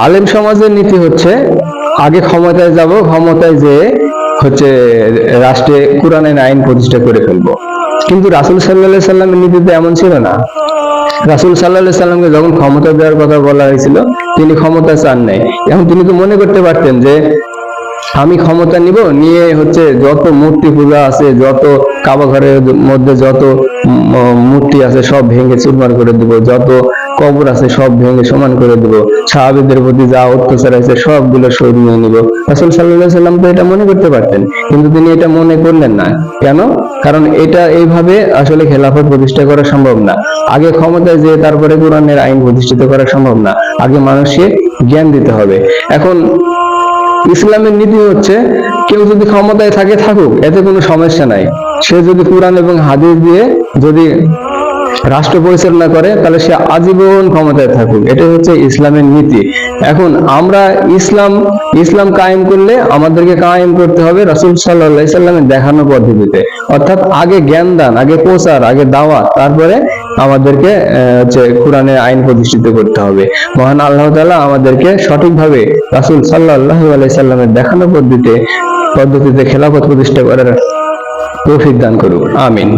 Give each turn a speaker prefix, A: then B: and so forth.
A: আলেম সমাজের নীতি হচ্ছে, আগে ক্ষমতায় যাব, ক্ষমতায় যে হচ্ছে রাষ্ট্রে কোরআনের আইন প্রতিষ্ঠা করে ফেলব। কিন্তু রাসুল সাল্লাহ সাল্লামের নীতিতে এমন ছিল না। রাসুল সাল্লাহ সাল্লামকে যখন ক্ষমতা দেওয়ার কথা বলা হয়েছিল, তিনি ক্ষমতা চান নাই। এখন তিনি তো মনে করতে পারতেন যে, আমি ক্ষমতা নিব, নিয়ে হচ্ছে যত মূর্তি পূজা আছে, যত কাবা ঘরের মধ্যে যত মূর্তি আছে, সব ভেঙে চুরমার করে দিব, যত কবর আছে, সব ভেঙে সমান করে দিব। সাহাবিদের প্রতি যা অত্যাচার আছে, সবগুলো সরিয়ে নিব। রাসুল সাল্লাহ সাল্লাম তো এটা মনে করতে পারতেন, কিন্তু তিনি এটা মনে করলেন না। কেন? কারণ এটা এইভাবে আসলে খেলাফত প্রতিষ্ঠা করা সম্ভব না। আগে ক্ষমতায় যে তারপরে কোরআনের আইন প্রতিষ্ঠিত করা সম্ভব না। আগে মানুষকে জ্ঞান দিতে হবে। এখন ইসলামের নীতি হচ্ছে, কেউ যদি ক্ষমতায় থাকে, থাকুক, এতে কোনো সমস্যা নাই। সে যদি কোরআন এবং হাদিস দিয়ে যদি রাষ্ট্র পরিচালনা করে, তাহলে সে আজীবন ক্ষমতায় থাকুক। এটা হচ্ছে ইসলামের নীতি। এখন আমরা ইসলাম ইসলাম কায়েম করলে আমাদেরকে কায়েম করতে হবে রাসূল আলাইহি সাল্লামের দেখানো পদ্ধতিতে। অর্থাৎ আগে জ্ঞান দান, আগে প্রচার, আগে দাওয়াত, তারপরে আমাদেরকে হচ্ছে কোরআনের আইন প্রতিষ্ঠিত করতে হবে। মহান আল্লাহ তালা আমাদেরকে সঠিকভাবে রাসূল আলাইহি সাল্লামের দেখানো পদ্ধতিতে পদ্ধতিতে খেলাফত প্রতিষ্ঠা করার তৌফিক দান করুক। আমিন।